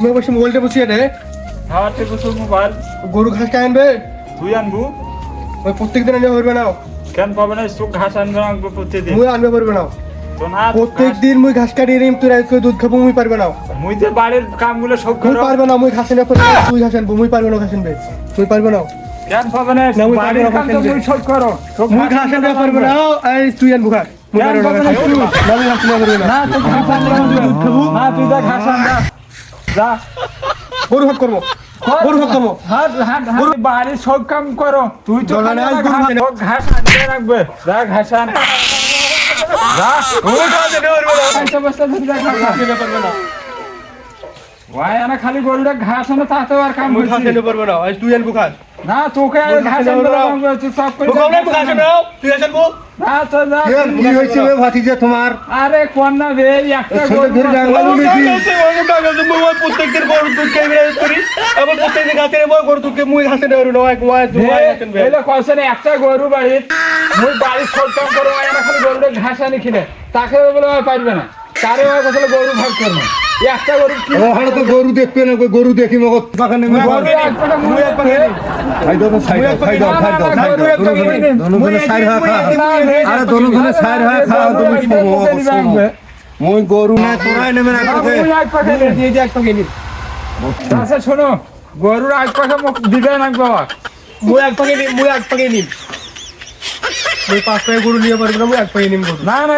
তুমি বসে মোবাইলটা বসিয়ে রে হ্যাঁ ঠিক মোবাইল। গরু ঘাস কে আনবে। তুই আনবু। ওই প্রত্যেক দিন আনবে পারবে না। কেন পাবে না? চোখ ঘাস আনবে আনব প্রতিদিন মুই আনবে পারবে না। প্রত্যেক দিন মুই ঘাস কাটিয়ে নিম তুই রাইত দুধ খাব মুই পারবে না। মুই যে বাড়ির কামগুলো সব করো। পারবে না মুই ঘাস না, তুই ঘাস আনব মুই পারবে না ঘাস আনবে। তুই পারবে না। কেন পাবে না? বাড়ির কাম তো মুই সব করো। মুই ঘাস আনবে পারবে না। এই তুই আনব ঘাস। না না, ঘাস আনবে। না, মুই ঘাস আনবে। যা। গরু হাট করব। গরু হাট করব। হাট হাট হাট বাড়ির সব কাম করো। তুই তো ঘাস- আনতে রাখবে। যা। ঘাস আন খালি গরুটা ঘাস আনো তাতেও আর কাম। আনবে পারবে না। তুই আনব ঘাস। না তোকে তুই সব করে তুই তো কি ভাতিজা তোমার। আরে কোন না বে? প্রত্যেকদিন করি আবার প্রত্যেকদিন মুই এলে একটা গরু মুই করো খালি গরুটা ঘাস আনি কিনে তাকে বলে পারবে না। তারে ওই কথা গরু ভাগ করবে। একটা গরু কি ওখানে তো গরু দেখবে না গরু দেখি মুই খাই দাও খাই দাও খাই দাও খাই দাও খাই দাও দোনো সাইড হয়ে খা আরে দোনো সাইড হয়ে খা তুমি শোনো মই গরু না তোরাই নেবে না দিয়ে আচ্ছা শোনো গরুর এক পাটা মুখ দিবে না বাবা মুই এক পাকে নিম মুই এক পাকে নিম মুই পাঁচ পাকে গরু নিয়ে পারব না মুই এক পাকে নিম না না